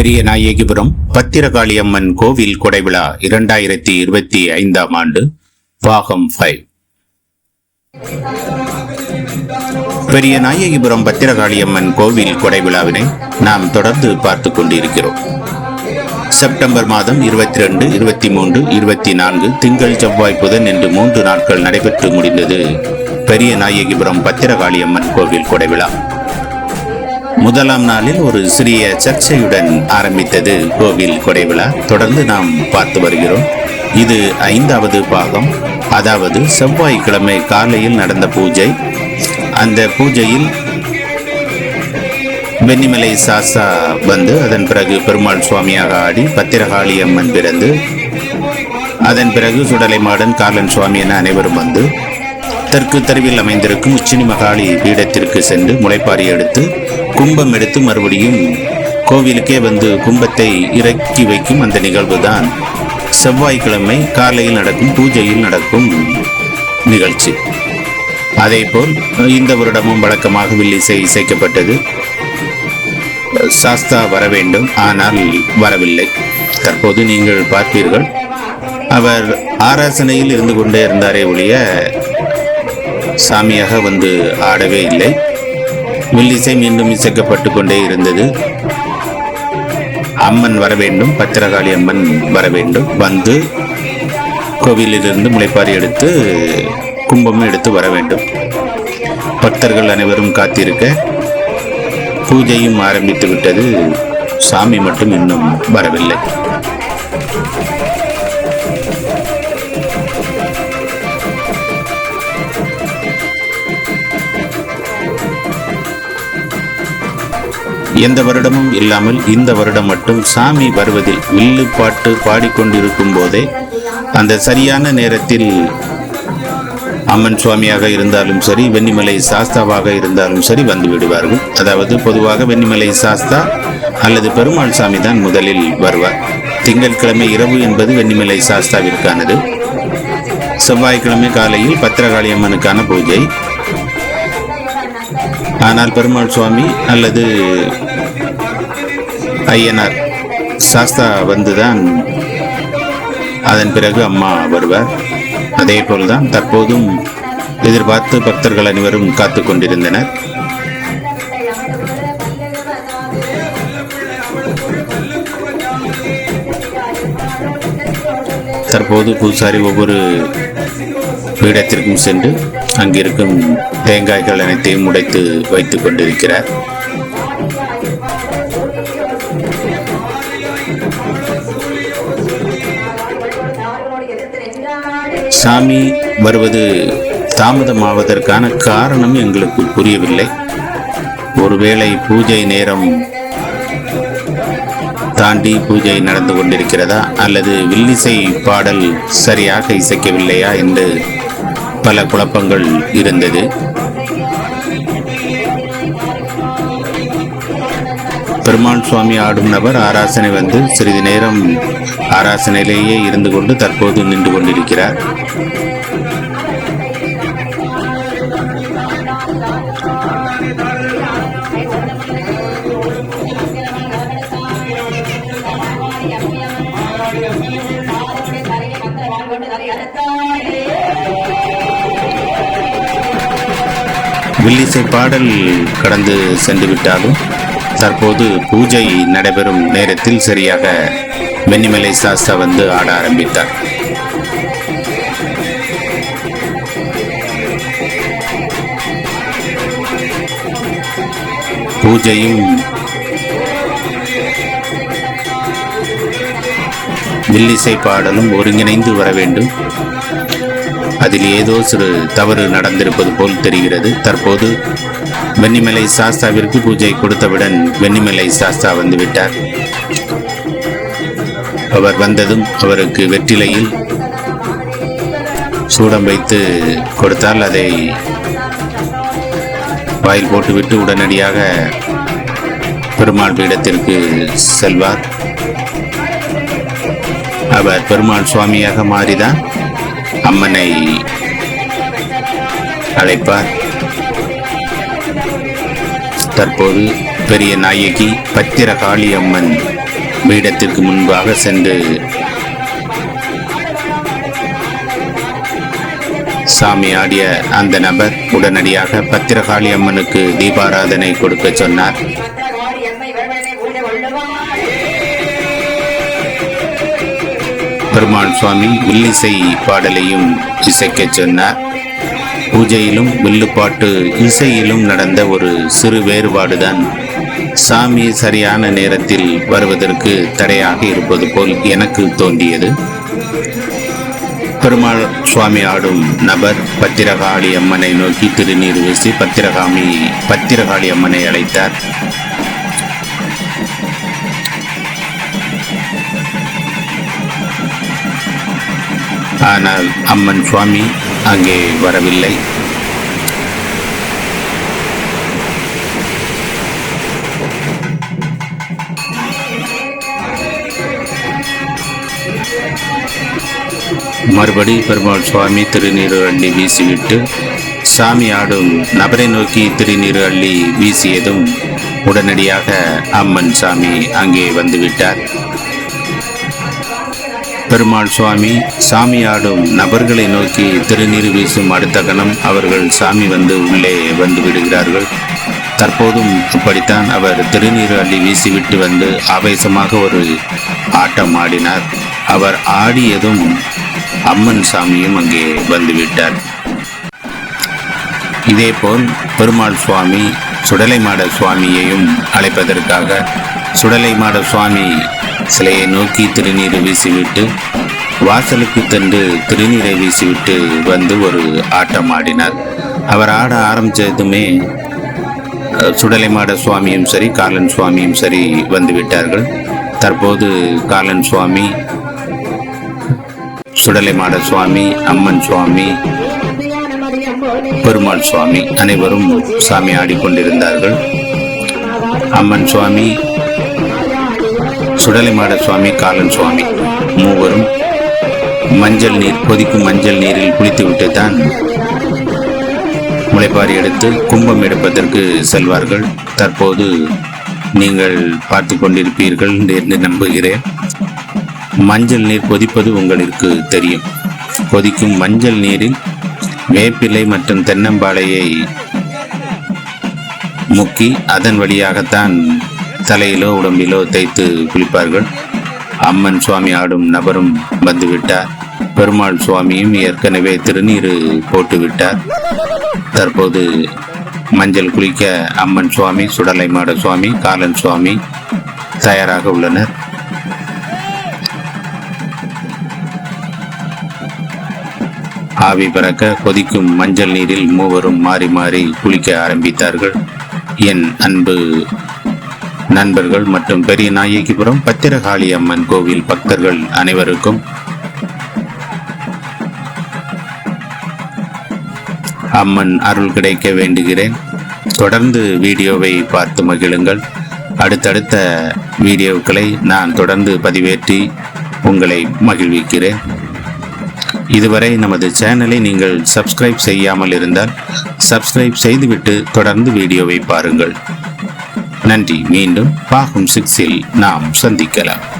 பெரிய நாயகிபுரம் பத்திரகாளி அம்மன் கோவில் கொடைவிழா இரண்டாயிரத்தி இருபத்தி ஐந்தாம் ஆண்டு பாகம் ஃபைவ் பெரிய நாயகிபுரம் பத்திரகாளியம்மன் கோவில் கொடைவிழாவினை நாம் தொடர்ந்து பார்த்து கொண்டிருக்கிறோம். செப்டம்பர் மாதம் இருபத்தி ரெண்டு இருபத்தி மூன்று இருபத்தி நான்கு திங்கள் செவ்வாய் புதன் என்று மூன்று நாட்கள் நடைபெற்று முடிந்தது பெரிய நாயகிபுரம் பத்திரகாளியம்மன் கோவில் கொடைவிழா. முதலாம் நாளில் ஒரு சிறிய சர்ச்சையுடன் ஆரம்பித்தது கோவில் கொடைவிழா தொடர்ந்து நாம் பார்த்து வருகிறோம். இது ஐந்தாவது பாகம். அதாவது செவ்வாய்க்கிழமை காலையில் நடந்த பூஜை. அந்த பூஜையில் வெண்ணிமலை சாசா வந்து அதன் பிறகு பெருமாள் சுவாமியாக ஆடி பத்திரகாளி அம்மன் பிறந்து அதன் பிறகு சுடலை மாடன் காலன் சுவாமி என அனைவரும் வந்து தெற்கு தெருவில் அமைந்திருக்கும் உச்சினி மகாளி பீடத்திற்கு சென்று முளைப்பாரி எடுத்து கும்பம் எடுத்து மறுபடியும் கோவிலுக்கே வந்து கும்பத்தை இறக்கி வைக்கும் அந்த நிகழ்வு தான் செவ்வாய்க்கிழமை காலையில் நடக்கும் பூஜையில் நடக்கும் நிகழ்ச்சி. அதேபோல் இந்த வருடமும் வழக்கமாக வில்லிசை இசைக்கப்பட்டது. சாஸ்தா வர வேண்டும் ஆனால் வரவில்லை. தற்போது நீங்கள் பார்ப்பீர்கள். அவர் ஆராசனையில் இருந்து கொண்டே இருந்தாரே ஒழிய சாமியாக வந்து ஆடவே இல்லை. வில்லிசை மீண்டும் இசைக்கப்பட்டு கொண்டே இருந்தது. அம்மன் வர வேண்டும் பத்திரகாளி அம்மன் வர வேண்டும். வந்து கோவிலிலிருந்து முளைப்பாரி எடுத்து கும்பமும் எடுத்து வர வேண்டும். பக்தர்கள் அனைவரும் காத்திருக்க பூஜையும் ஆரம்பித்து விட்டது. சாமி மட்டும் இன்னும் வரவில்லை. எந்த வருடமும் இல்லாமல் இந்த வருடம் மட்டும் சாமி வருவதில் வில்லு பாட்டு பாடிக்கொண்டிருக்கும் போதே அந்த சரியான நேரத்தில் அம்மன் சுவாமியாக இருந்தாலும் சரி வெண்ணிமலை சாஸ்தாவாக இருந்தாலும் சரி வந்து விடுவார்கள். அதாவது பொதுவாக வெண்ணிமலை சாஸ்தா அல்லது பெருமாள் சாமி தான் முதலில் வருவார். திங்கட்கிழமை இரவு என்பது வெண்ணிமலை சாஸ்தாவிற்கானது. செவ்வாய்க்கிழமை காலையில் பத்திரகாளி அம்மனுக்கான பூஜை. ஆனால் பெருமாள் சுவாமி அல்லது ஐயனார். சாஸ்தா வந்துதான் அதன் பிறகு அம்மா வருவார். அதே போல்தான் தற்போதும் எதிர்பார்த்து பக்தர்கள் அனைவரும் காத்து கொண்டிருந்தனர். தற்போது பூசாரி ஒவ்வொரு பீடத்திற்கும் சென்று அங்கிருக்கும் தேங்காய்கள் அனைத்தையும் உடைத்து வைத்துக் கொண்டிருக்கிறார். சாமி வருவது தாமதமாவதற்கான காரணம் எங்களுக்கு புரியவில்லை. ஒருவேளை பூஜை நேரம் தாண்டி பூஜை நடந்து கொண்டிருக்கிறதா? அல்லது வில்லிசை பாடல் சரியாக இசைக்கவில்லையா என்று பல குழப்பங்கள் இருந்தது. பெருமாள் சுவாமி ஆடும் நபர் ஆராசனை வந்து சிறிது நேரம் ஆராசனையிலேயே இருந்து கொண்டு தற்போது நின்று கொண்டிருக்கிறார். வில்லிசை பாடல் கடந்து சென்று விட்டாலும் தற்போது பூஜை நடைபெறும் நேரத்தில் சரியாக வெண்ணிமலை சாஸ்தா வந்து ஆட ஆரம்பித்தார். பூஜையும் வில்லிசை பாடலும் ஒருங்கிணைந்து வர வேண்டும். அதில் ஏதோ சிறு தவறு நடந்திருப்பது போல் தெரிகிறது. தற்போது வெண்ணிமலை சாஸ்தாவிற்கு பூஜை கொடுத்தவுடன் வெண்ணிமலை சாஸ்தா வந்துவிட்டார் அவர் வந்ததும் அவருக்கு வெற்றிலையில் சூடம் வைத்து கொடுத்தால் அதை வாயில் போட்டுவிட்டு உடனடியாக பெருமாள் பீடத்திற்கு செல்வார். அவர் பெருமாள் சுவாமியாக மாறிதான் அம்மனை அழைப்பார். தற்போது பெரிய நாயகி பத்திரகாளி அம்மன் பீடத்திற்கு முன்பாக சென்று சாமி ஆடிய அந்த நபர் உடனடியாக பத்திரகாளி அம்மனுக்கு தீபாராதனை கொடுக்க சொன்னார். பெருமாள் சுவாமி வில்லிசை பாடலையும் இசைக்க சொன்னார். பூஜையிலும் வில்லுப்பாட்டு இசையிலும் நடந்த ஒரு சிறு வேறுபாடுதான் சாமி சரியான நேரத்தில் வருவதற்கு தடையாக இருப்பது போல் எனக்கு தோன்றியது. பெருமாள் சுவாமி ஆடும் நபர் பத்திரகாளி அம்மனை நோக்கி திருநீர் வீசி பத்திரகாமி பத்திரகாளி அம்மனை அழைத்தார். ஆனால் அம்மன் சுவாமி அங்கே வரவில்லை. மறுபடி பெருமாள் சுவாமி திருநீரு அள்ளி வீசிவிட்டு சாமி ஆடும் நபரை நோக்கி திருநீரு அள்ளி வீசியதும் உடனடியாக அம்மன் சாமி அங்கே வந்துவிட்டார். பெருமாள் சுவாமி சாமி ஆடும் நபர்களை நோக்கி திருநீர் வீசும் அடுத்த கணம் அவர்கள் சாமி வந்து உள்ளே வந்து விடுகிறார்கள். தற்போதும் இப்படித்தான் அவர் திருநீர் அள்ளி வீசிவிட்டு வந்து ஆவேசமாக ஒரு ஆட்டம் ஆடினார். அவர் ஆடியதும் அம்மன் சாமியும் அங்கே வந்துவிட்டார். இதேபோல் பெருமாள் சுவாமி சுடலைமாட சுவாமியையும் அழைப்பதற்காக சுடலைமாட சுவாமி சிலையை நோக்கி திருநீர் வீசிவிட்டு வாசலுக்கு சென்று திருநீரை வீசிவிட்டு வந்து ஒரு ஆட்டம் ஆடினார் அவர் ஆட ஆரம்பித்ததுமே சுடலைமாட சுவாமியும் சரி காலன் சுவாமியும் சரி வந்து விட்டார்கள் தற்போது காலன் சுவாமி சுடலைமாட சுவாமி அம்மன் சுவாமி பெருமாள் சுவாமி அனைவரும் சாமி ஆடிக்கொண்டிருந்தார்கள். அம்மன் சுவாமி சுடலைமாட சுவாமி காலன் சுவாமி மூவரும் மஞ்சள் நீர் கொதிக்கும் மஞ்சள் நீரில் குளித்துவிட்டு தான் முளைப்பாரி எடுத்து கும்பம் எடுப்பதற்கு செல்வார்கள். தற்போது நீங்கள் பார்த்து கொண்டிருப்பீர்கள் என்று நம்புகிறேன். மஞ்சள் நீர் கொதிப்பது உங்களுக்கு தெரியும். கொதிக்கும் மஞ்சள் நீரில் வேப்பிலை மற்றும் தென்னம்பாளையை முக்கி அதன் வழியாகத்தான் தலையிலோ உடம்பிலோ தேய்த்து குளிப்பார்கள். அம்மன் சுவாமி ஆடும் நபரும் வந்துவிட்டார். பெருமாள் சுவாமியும் ஏற்கனவே திருநீர் போட்டுவிட்டார். தற்போது மஞ்சள் குளிக்க அம்மன் சுவாமி சுடலை மாட சுவாமி காலன் சுவாமி தயாராக உள்ளனர். ஆவி பறக்க கொதிக்கும் மஞ்சள் நீரில் மூவரும் மாறி மாறி குளிக்க ஆரம்பித்தார்கள். என் அன்பு நண்பர்கள் மற்றும் பெரிய நாயகிபுரம் பத்திரகாளி அம்மன் கோவில் பக்தர்கள் அனைவருக்கும் அம்மன் அருள் கிடைக்க வேண்டுகிறேன். தொடர்ந்து வீடியோவை பார்த்து மகிழுங்கள். அடுத்தடுத்த வீடியோக்களை நான் தொடர்ந்து பதிவேற்றி உங்களை மகிழ்விக்கிறேன். இதுவரை நமது சேனலை நீங்கள் சப்ஸ்கிரைப் செய்யாமல் இருந்தால் சப்ஸ்கிரைப் செய்துவிட்டு தொடர்ந்து வீடியோவை பாருங்கள். நன்றி. மீண்டும் பாகம் சிக்ஸில் நாம் சந்திக்கலாம்.